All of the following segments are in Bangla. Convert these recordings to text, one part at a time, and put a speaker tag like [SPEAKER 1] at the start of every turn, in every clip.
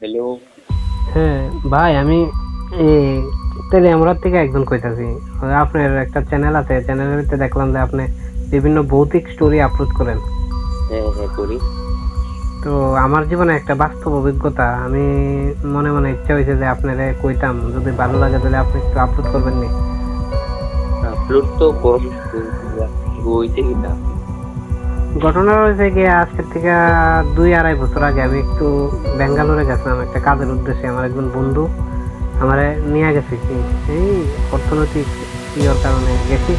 [SPEAKER 1] হ্যালো
[SPEAKER 2] হ্যাঁ ভাই আমি এই তেলিয়ামুড়ার থেকে একজন কইতাছি। আপনার একটা চ্যানেল আছে চ্যানেলের ভিতরে দেখলাম যে আপনি বিভিন্ন ভৌতিক স্টোরি আপলোড করেন।
[SPEAKER 1] হ্যাঁ হ্যাঁ করি।
[SPEAKER 2] তো আমার জীবনে একটা বাস্তব অভিজ্ঞতা আমি মনে মনে ইচ্ছা হয়েছে যে আপনারে কইতাম যদি ভালো লাগে তাহলে আপনি একটু আপলোড করবেন নি।
[SPEAKER 1] আপলোড তো কম বইতে কিনা।
[SPEAKER 2] ঘটনা হয়েছে কি, আজকের থেকে দুই আড়াই বছর আগে আমি একটু ব্যাঙ্গালোরে গেছিলাম, একটা কাজের উদ্দেশ্যে। আমার একজন বন্ধু আমার নিয়ে গেছে, কি, এই অর্থনৈতিক ইয়ের কারণে গেছি।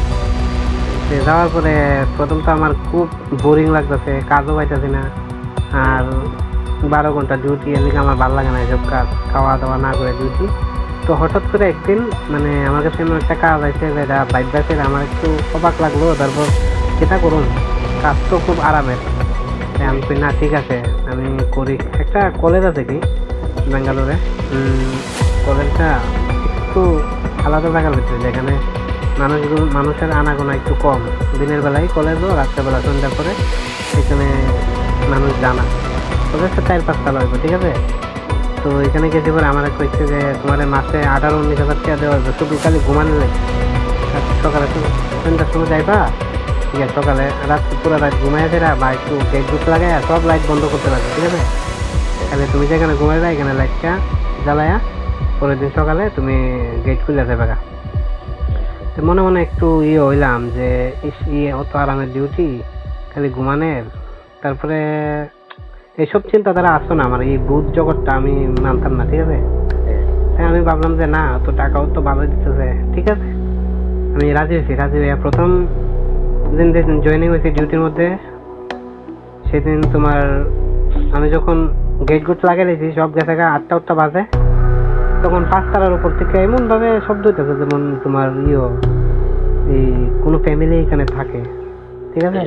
[SPEAKER 2] যাওয়ার পরে প্রথম তো আমার খুব বোরিং লাগতেছে, কাজও পাইতেছি না। আর বারো ঘণ্টা ডিউটি এদিকে আমার ভালো লাগে না এসব কাজ খাওয়া দাওয়া না করে ডিউটি তো হঠাৎ করে একদিন মানে আমার কাছে এমন একটা কাজ আছে যেটা বাইক আমার একটু অবাক লাগল। তারপর যেটা করুন কাজ তো খুব আরামের আমি না, ঠিক আছে, আমি করি একটা কলেজ আছে কি? ব্যাঙ্গালোরে কলেজটা একটু আলাদা জায়গার ভিতরে যেখানে মানুষগুলো মানুষের আনাগোনা একটু কম। দিনের বেলায় কলেজও রাত্রেবেলা সন্ধ্যার পরে এখানে মানুষ জানা। কলেজটা চার পাঁচটা লাগবে ঠিক আছে? তো এখানে গেছি পরে আমার কইছে যে তোমার মাসে আঠারো উনিশ হাজার টাকা দেওয়া হবে শুধু খালি ঘুমানো নেই। সকালে সন্ধ্যার সময় যাইবা? ঠিক আছে, সকালে রাত পুরো রাত ঘুমাই ফেরা বা একটু গুট লাগাই সব লাইট বন্ধ করতে লাগে ঠিক আছে? তাহলে তুমি যেখানে ঘুমাই যাই এখানে লাইটটা জ্বালায়া পরের দিন সকালে তুমি গেট খুলে যাবে তো মনে মনে একটু ইয়ে হইলাম যে ইয়ে অত আরামের ডিউটি খালি ঘুমানের। তারপরে এইসব চিন্তা তারা আসতো না আমার, এই ভূত জগৎটা আমি মানতাম না, ঠিক আছে? তাই আমি ভাবলাম যে না তো টাকাও তো ভালো দিতেছে, ঠিক আছে? আমি রাজি হয়েছি, রাজি হয়ে প্রথম যেদিন জয়েনিং হয়েছি ডিউটির মধ্যে সেদিন তোমার আমি যখন গেট গুট লাগিয়ে দিয়েছি সব গেছে গা আটটা আটটা বাজে তখন পাঁচতারার উপর থেকে এমন ভাবে শব্দ হইতেছে যেমন তোমার ইয়ে এই কোনো ফ্যামিলি এখানে থাকে ঠিক আছে?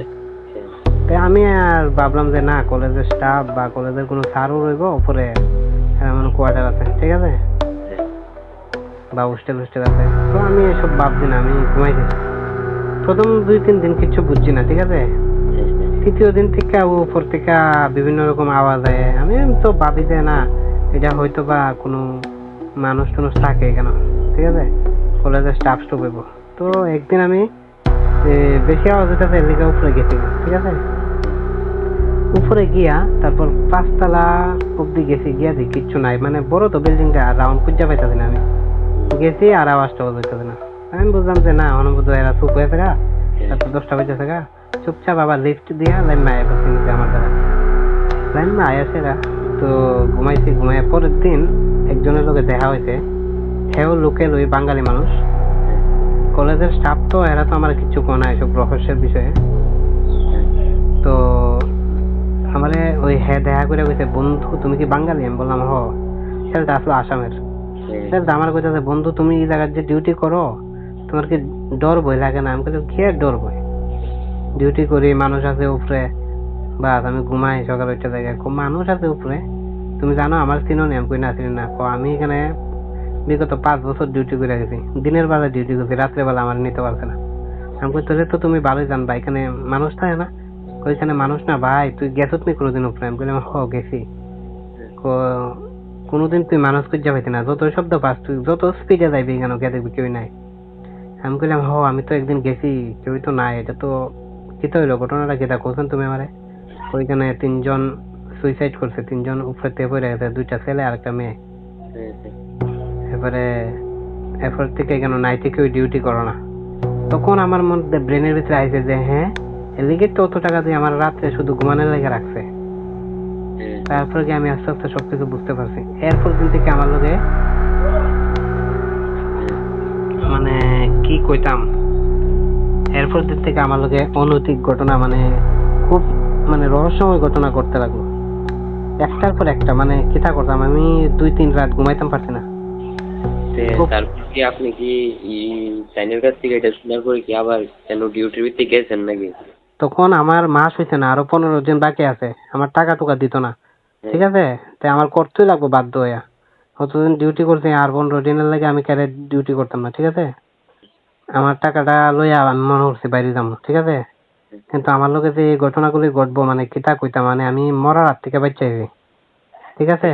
[SPEAKER 2] তাই আমি আর ভাবলাম যে না কলেজের স্টাফ বা কলেজের কোনো স্যারও রইব উপরে এমন কোয়ার্টার আছে ঠিক আছে? বা হোস্টেল হোস্টেল আছে। তো আমি এসব ভাবছি না আমি ঘুমাইছি প্রথম দুই তিন দিন কিচ্ছু বুঝছি না ঠিক আছে? তৃতীয় দিন থেকে উপর থেকে বিভিন্ন রকম আওয়াজ হয় আমি তো ভাবি যে না এটা হয়তো বা কোনো মানুষ টানুষ থাকে কেন ঠিক আছে? কলেজের স্টাফ স্টুপ হইব। তো একদিন আমি বেশি আওয়াজ হইতেছে এদিকে উপরে গেছি ঠিক আছে? উপরে গিয়া তারপর পাঁচতলা অব্দি গেছি গিয়া দেখি কিচ্ছু নাই। মানে বড় তো বিল্ডিংটা রাউন্ড খুঁজা পাইতেছি না আমি। গেছি আর আওয়াজটা হইতেছে না। আমি বুঝলাম যে না অনুভূত এরা চুপ হয়ে থাকা তারপর দশটা বেজে থাকা। চুপচাপ আবার লিফট দিয়া লাইন মায়া নিতে আমার দ্বারা। লাইন মা আয়াসে এরা। তো ঘুমাইছি ঘুমাইয়া পরের দিন একজনের লোকে দেখা হয়েছে। হেও লোকে লই বাঙালি মানুষ। কলেজের স্টাফ তো এরা তো আমার কিছু কোনা এসব রহস্যের বিষয়ে। তো আমারে ওই হ্যাঁ দেখা করে কইছে বন্ধু তুমি কি বাঙালি? আমি বললাম হ। ছেলেটা আসলো আসামের। ছেলেটা আমার কইতেছে বন্ধু তুমি এই জায়গার যে ডিউটি করো তোমার কি ডর বই লাগে না? আমি বললাম কে ডর বই ডিউটি করি, মানুষ আছে উপরে। বাস, আমি ঘুমাই সকাল ওইটা জায়গায় মানুষ আছে উপরে? তুমি জানো, আমার চিনো নি? আমি কই না চিনি না। আমি এখানে বিগত পাঁচ বছর ডিউটি করে গেছি। দিনের বেলা ডিউটি করছি রাত্রে বেলা আমার নিতে পারছে না। আমি কই তাহলে তো তুমি ভালোই জানবা এখানে মানুষ থাকে না? কই এখানে মানুষ না ভাই, তুই গেছত নি কোনোদিন উপরে? আমি কইলাম, হ, গেছি। কোনোদিন তুই মানুষ খুঁজে পাইতি না। যত শব্দ পাস, তুই যত স্পিডে যাইবি কেন কে দেখবি কেউ নাই। আমি কইলাম হ আমি তো একদিন গেছি কেউই তো নাই এটা তো কিতা হইল ঘটনাটা কিতা কোথান তুমি আমারে? ওইখানে তিনজন সুইসাইড করছে তিনজন উপরে তে পড়ে গেছে দুইটা ছেলে আর একটা মেয়ে। এবারে এরপর থেকে কেন নাইটে কেউ ডিউটি করো না। তখন আমার মধ্যে ব্রেনের ভিতরে আইছে যে হ্যাঁ এদিকে তো অত টাকা দিয়ে আমার রাত্রে শুধু ঘুমানোর লেগে রাখছে। তারপরে কি আমি আস্তে আস্তে সবকিছু বুঝতে পারছি। এরপর দিন থেকে আমার লগে কি কইতাম? এরপর দিন থেকে আমার লগে অনৈতিক ঘটনা মানে খুব মানে রহস্যময় ঘটনা করতে লাগল। একটার পর একটা মানে কিতা করতাম আমি দুই তিন রাত ঘুমাইতাম পারছি না।
[SPEAKER 1] তারপর কি আপনি কি চাইনের কাছ থেকে এটা শোনার পরে কি আবার কেন ডিউটির ভিত্তি গেছেন নাকি?
[SPEAKER 2] তখন আমার মাস হইছে না আরও পনেরো দিন বাকি আছে আমার টাকা টুকা দিত না। ঠিক আছে? তাই আমার করতেই লাগবো বাধ্য হইয়া। কতদিন ডিউটি করছি আর পনেরো দিনের লাগে আমি ক্যারে ডিউটি করতাম না ঠিক আছে? আমার টাকাটা লইয়া মনে করছি বাইরে যাব, ঠিক আছে? কিন্তু আমার লোকে যে এই ঘটনাগুলি ঘটবো মানে কিতা কইতা মানে আমি মরার হাত থেকে বাচ্চাইছি ঠিক আছে?